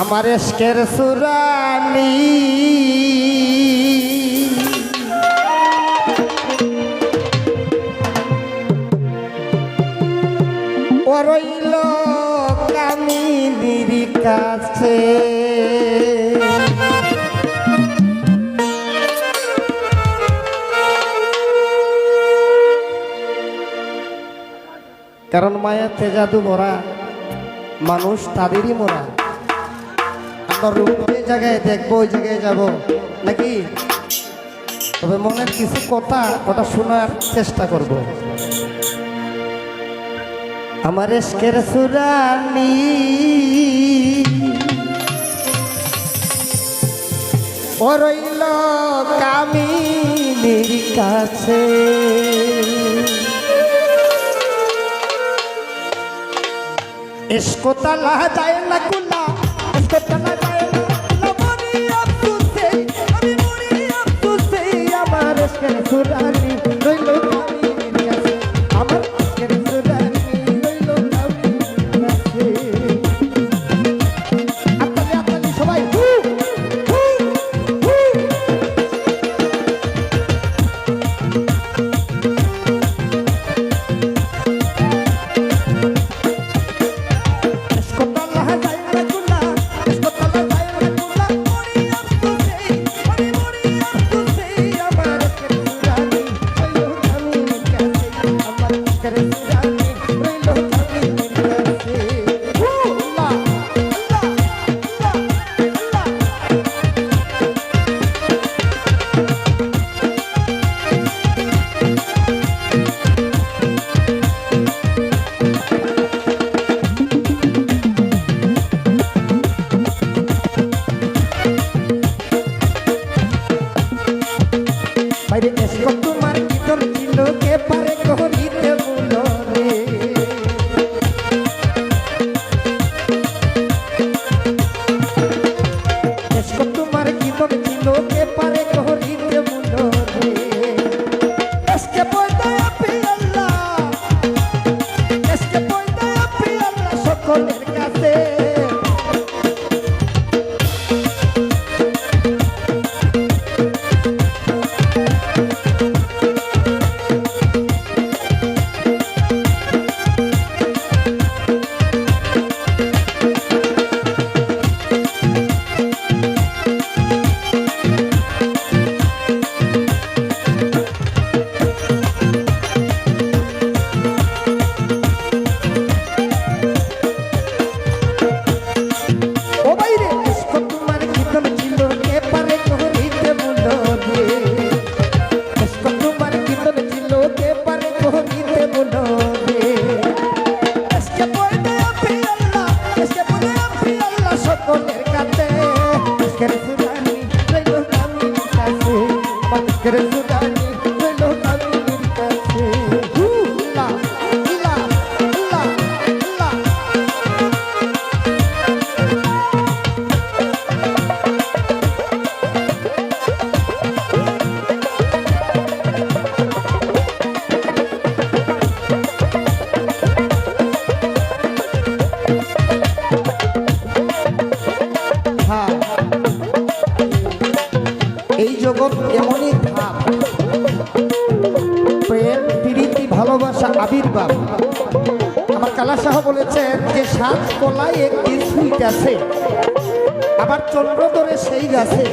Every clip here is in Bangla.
আমার এসকের সুরানি। রইল কামিনীর কাছে। কারণ মায়াতে জাদু ভরা মানুষ তাদেরই মোরা। আপনার জায়গায় দেখব, ওই জায়গায় যাব। নাকি? তবে মনের কিছু কথা ওটা শোনার চেষ্টা করব। আমার এসকের সুরানি, ও রইল কাছে। তালা যায় না কুলা তালা বাইরে এসকো এসকের সুদানি আবির্ভাব। আমার কালা সাহ বলেছেন যে সাত কলায় একটি সুইট আছে, আবার চন্দ্র ধরে সেই গাছে।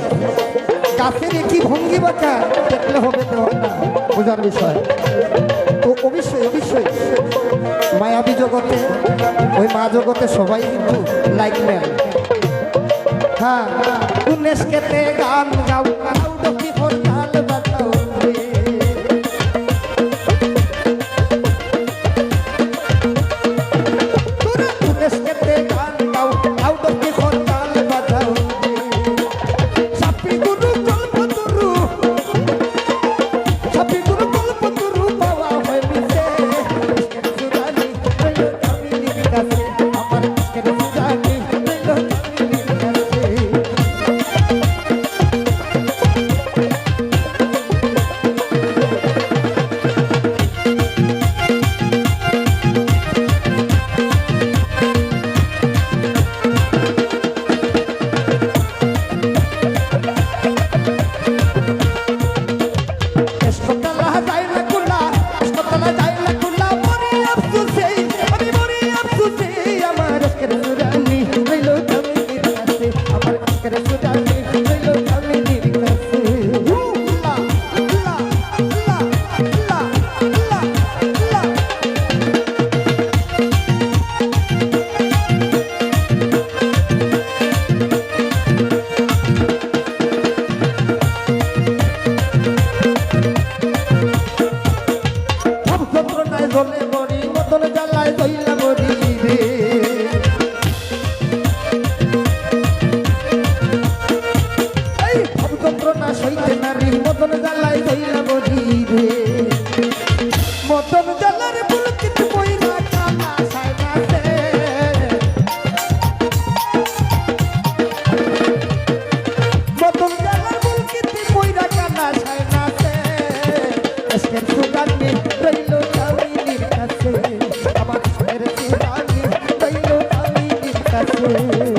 গাছের একই ভঙ্গি বাঁকা দেখলে হবে না বোঝার বিষয়। তো অবশ্যই অবশ্যই মায়াবী জগতে ওই মা জগতে সবাই কিন্তু লাইক নেয় হ্যাঁ গান গাও গাও ডকি ফোর যন্ত্রণা সইতে নারী মতন জ্বালায় ধইলা বলিবে মতন জ্বালার পুলকিত বইরা কালা সাইনাতে মতন জ্বালার পুলকিত বইরা কালা সাইনাতে আজকের সুগান্নি রইল কামিনীর কাছে। আমার সুগান্নি রইল কামিনীর কাছে।